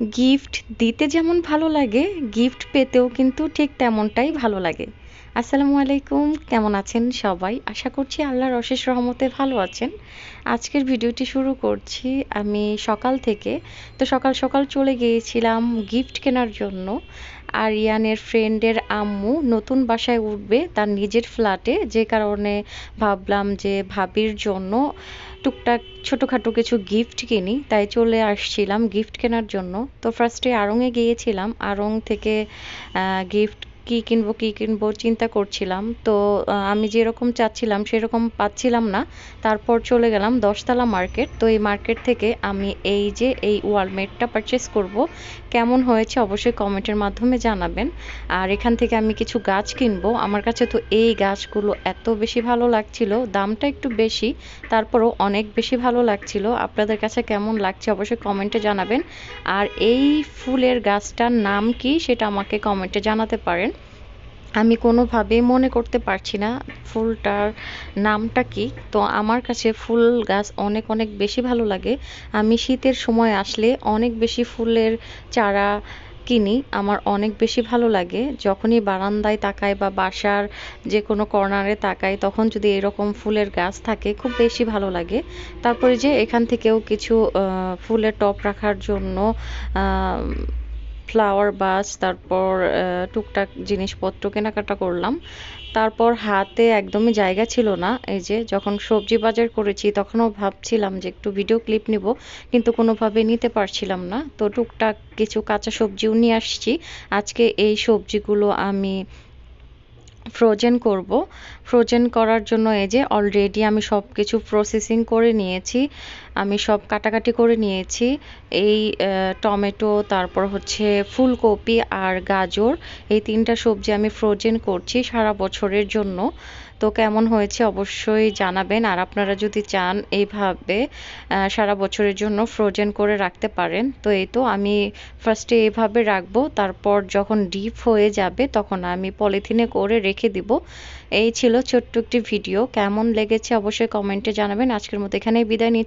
Gift দিতে যেমন ভালো লাগে গিফট পেতেও কিন্তু ঠিক তেমনটাই ভালো লাগে। আসসালামু আলাইকুম, কেমন আছেন সবাই? আশা করছি আল্লাহর অশেষ রহমতে ভালো আছেন। আজকের ভিডিওটি শুরু করছি আমি সকাল থেকে। তো সকাল সকাল চলে গিয়েছিলাম গিফট কেনার জন্য। আর ইয়ানের ফ্রেন্ডের আম্মু নতুন বাসায় উঠবে তার নিজের ফ্ল্যাটে যে কারণে ভাবলাম যে ভাবির জন্য টুকটাক, ছোটোখাটো কিছু গিফট কিনি, তাই চলে আসছিলাম গিফট কেনার জন্য। তো ফার্স্টে আড়ংয়ে গিয়েছিলাম। আড়ং থেকে গিফট কি কিনবো কি কিনবো চিন্তা করছিলাম। তো আমি যেরকম চাচ্ছিলাম সেরকম পাচ্ছিলাম না। তারপর চলে গেলাম দশতলা মার্কেট। তো এই মার্কেট থেকে আমি এই যে এই ওয়ালমেটটা পারচেস করব, কেমন হয়েছে অবশ্যই কমেন্টের মাধ্যমে জানাবেন। আর এখান থেকে আমি কিছু গাছ কিনবো। আমার কাছে তো এই গাছগুলো এত বেশি ভালো লাগছিল, দামটা একটু বেশি, তারপরও অনেক বেশি ভালো লাগছিল। আপনাদের কাছে কেমন লাগছে অবশ্যই কমেন্টে জানাবেন। আর এই ফুলের গাছটার নাম কি সেটা আমাকে কমেন্টে জানাতে পারেন। আমি কোনোভাবেই মনে করতে পারছি না ফুলটার নামটা কি। তো আমার কাছে ফুল গাছ অনেক অনেক বেশি ভালো লাগে। আমি শীতের সময় আসলে অনেক বেশি ফুলের চারা কিনি, আমার অনেক বেশি ভালো লাগে। যখনই বারান্দায় তাকাই বা বাসার যে কোনো কর্নারে তাকাই, তখন যদি এরকম ফুলের গাছ থাকে, খুব বেশি ভালো লাগে। তারপরে যে এখান থেকেও কিছু ফুলের টপ রাখার জন্য ফ্লাওয়ার বাস তারপর টুকটাক জিনিসপত্র কেনাকাটা করলাম। তারপর হাতে একদমই জায়গা ছিল না। এই যে যখন সবজি বাজার করেছি তখনও ভাবছিলাম যে একটু ভিডিও ক্লিপ নিব, কিন্তু কোনোভাবে নিতে পারছিলাম না। তো টুকটাক কিছু কাঁচা সবজিও নিয়ে আসছি। আজকে এই সবজিগুলো আমি ফ্রোজেন করব। ফ্রোজেন করার জন্য এই যে অলরেডি আমি সব কিছু প্রসেসিং করে নিয়েছি, আমি সব কাটাকাটি করে নিয়েছি। এই টমেটো, তারপর হচ্ছে ফুলকপি আর গাজর, এই তিনটা সবজি আমি ফ্রোজেন করছি সারা বছরের জন্য। তো কেমন হয়েছে অবশ্যই জানাবেন। আর আপনারা যদি চান এইভাবে সারা বছরের জন্য ফ্রোজেন করে রাখতে পারেন, তো এই তো আমি ফার্স্টে এইভাবে রাখব। তারপর যখন ডিপ হয়ে যাবে তখন আমি পলিথিনে করে রেখে দিব। এই ছিল ছোট্ট একটি ভিডিও কেমন লেগেছে অবশ্যই কমেন্টে জানাবেন। আজকের মতো এখানেই বিদায় নিচ্ছি।